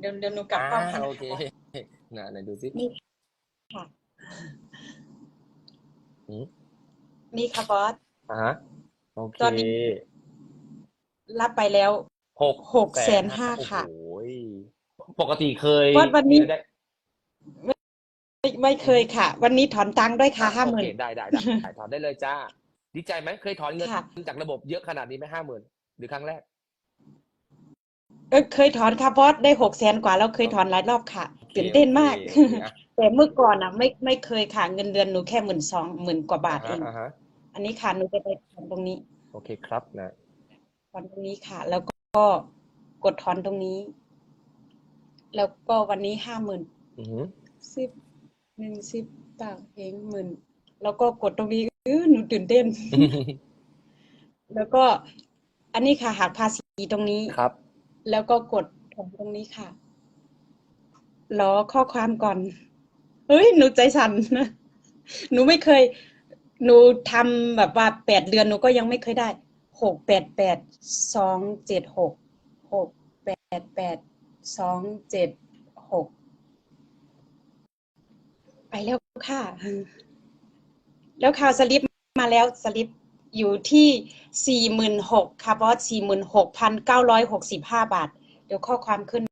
เดี๋ยวเดี๋ยวหนูกลับกล้องค่ะอ่าโอเคนะไหนดูซินี่ค่ะ อืมนี่ค่ะบอส อ่าฮะโอเคตอนนี้ รับไปแล้ว หกหกแสนห้าค่ะโอ้โหปกติเคยวัดวันนี้ ได้ไม่ไม่เคยค่ะ วันนี้ถอนตังค์ด้วยค่ะห้าหมื่น โอเคได้ได้ได้ได้ถอนได้เลยจ้า ดีใจไหมเคยถอนเงินค่ะ จากระบบเยอะขนาดนี้ไหมห้าหมื่นหรือครั้งแรก เออเคยถอนค่ะบอสได้หกแสนกว่าแล้วเคยถอนหลายรอบค่ะตื่นเต้นมากโอเคโอเคอะแต่เมื่อก่อนอะ ไม่ไม่เคยค่ะเงินเดือนหนูแค่หมื่นสองหมื่นกว่าบาทเองอ่าฮะอันนี้ค่ะหนูจะไปถอนตรงนี้ โอเคครับนะถอนตรงนี้ค่ะ แล้วก็กดถอนตรงนี้ แล้วก็วันนี้ห้าหมื่นอือหือสิบหนึ่งสิบต่างเองหมื่นแล้วก็กดตรงนี้เออหนูตื่นเต้น แล้วก็ อันนี้ค่ะหักภาษีตรงนี้ครับ แล้วก็กดถอนตรงนี้ค่ะรอข้อความก่อน เฮ้ย หนูใจสั่นนะ หนูไม่เคย หนูทำแบบว่าแปดเดือนหนูก็ยังไม่เคยได้ หกแปดแปดสองเจ็ดหก หกแปดแปดสองเจ็ดหก ไปแล้วค่ะ แล้วข่าวสลิปมาแล้วสลิป อยู่ที่ 46,000ค่ะบอส46,965 บาท เดี๋ยวข้อความขึ้น